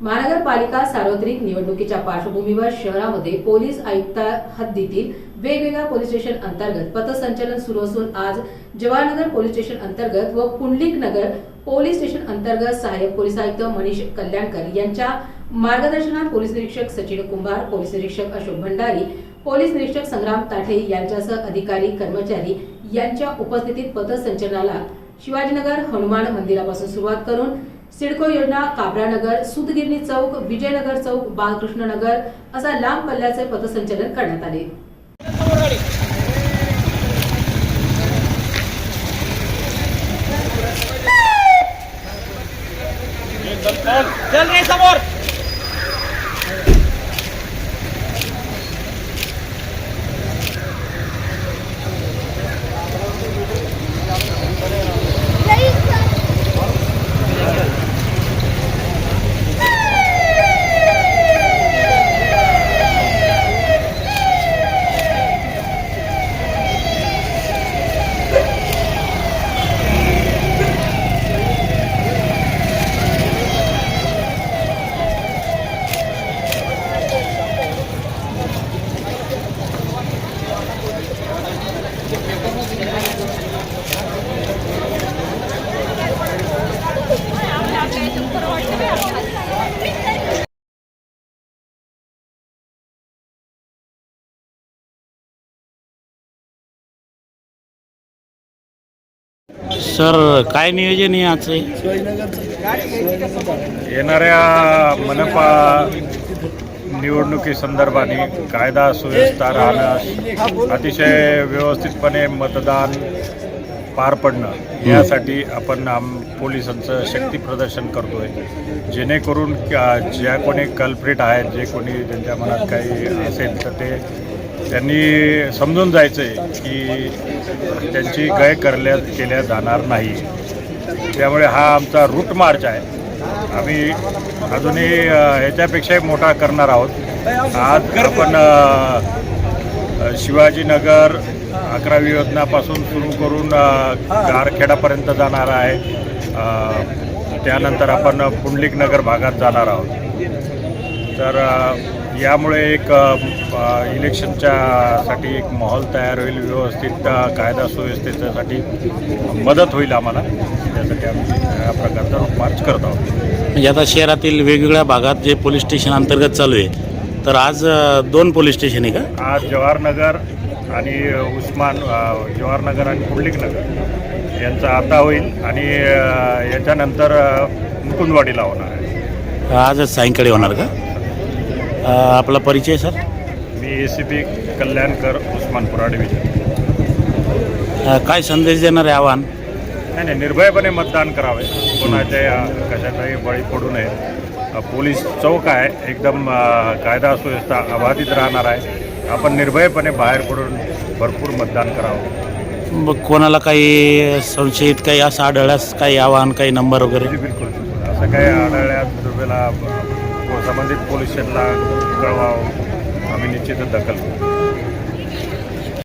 महानगरपालिका सार्वत्रिक निवडणुकीच्या पार्श्वभूमीवर शहरामध्ये पोलीस आयुक्त हद्दीतील वेगवेगळ्या पोलीस स्टेशन अंतर्गत पथसंचलन सुरू असून आज जवाहरनगर पोलीस स्टेशन अंतर्गत व पुंडलिक नगर पोलीस स्टेशन अंतर्गत सहाय्यक पोलीस आयुक्त मनीष कल्याणकर यांच्या मार्गदर्शनात पोलीस निरीक्षक सचिन कुंभार पोलीस निरीक्षक अशोक भंडारी पोलीस निरीक्षक संग्राम ताठे यांच्यासह अधिकारी कर्मचारी यांच्या उपस्थितीत पथसंचलनाला शिवाजीनगर हनुमान मंदिरापासून सुरुवात करून सिडको योजना काबरानगर सुतगिरणी चौक विजयनगर चौक बालकृष्ण नगर असा लांब पल्ल्याचे पथसंचलन करण्यात आले. चल रे समोर! सर काय नियोजन आहे आज येणाऱ्या मनपा निवडणुकीसंदर्भाने कायदा सुव्यवस्था राहणं अतिशय व्यवस्थितपणे मतदान पार पडणं यासाठी आपण आम पोलिसांचं शक्ती प्रदर्शन करतोय. जेणेकरून ज्या कोणी कल्प्रिट आहेत जे कोणी त्यांच्या मनात काही असेल तर ते त्यांनी समजून जायचं आहे की त्यांची गय करल्या केल्या जाणार नाही. त्यामुळे हा आमचा रूट मार्च आहे. आम्ही अजूनही ह्याच्यापेक्षाही मोठा करणार आहोत. आज आपण शिवाजीनगर अकरावी योजनापासून सुरू करून गारखेडापर्यंत जाणार आहे. त्यानंतर आपण पुंडलिक नगर भागात जाणार आहोत. तर यामुळे एक इलेक्शनच्या साठी एक माहोल तयार होईल व्यवस्थित कायदा सुव्यवस्थेसाठी मदत होईल आम्हाला. त्यासाठी आम्ही या प्रकारचा मार्च करत आहोत. म्हणजे आता शहरातील वेगवेगळ्या भागात जे पोलीस स्टेशन अंतर्गत चालू आहे तर आज दोन पोलीस स्टेशन आहे का? आज जवाहरनगर आणि उस्मान जवाहरनगर आणि पुंडलिक नगर यांचा आता होईल आणि याच्यानंतर मुकुंदवाडीला होणार आहे. आजच सायंकाळी होणार का? आपला परिचय sir? Me A C P Kalyankar Usmanpura division काय संदेश देणार आहे आव्हान? नाही नाही निर्भयपणे मतदान करावे. कोणाच्या कशाचाही बळी पडू नये. अ, पोलीस चौक आहे. एकदम अ, कायदा सुव्यवस्था अबाधित राहणार आहे. आपण निर्भयपणे बाहेर पडून भरपूर मतदान करावं. मग कोणाला काही संशयित काही असं आढळल्यास काही आव्हान काही नंबर वगैरे? बिलकुल बिलकुल. असं काही आढळल्यास दुर्बेला સંબંધિત પોલીસ સ્ટેશનના કળવાઓ અમે નિશ્ચિત દખલ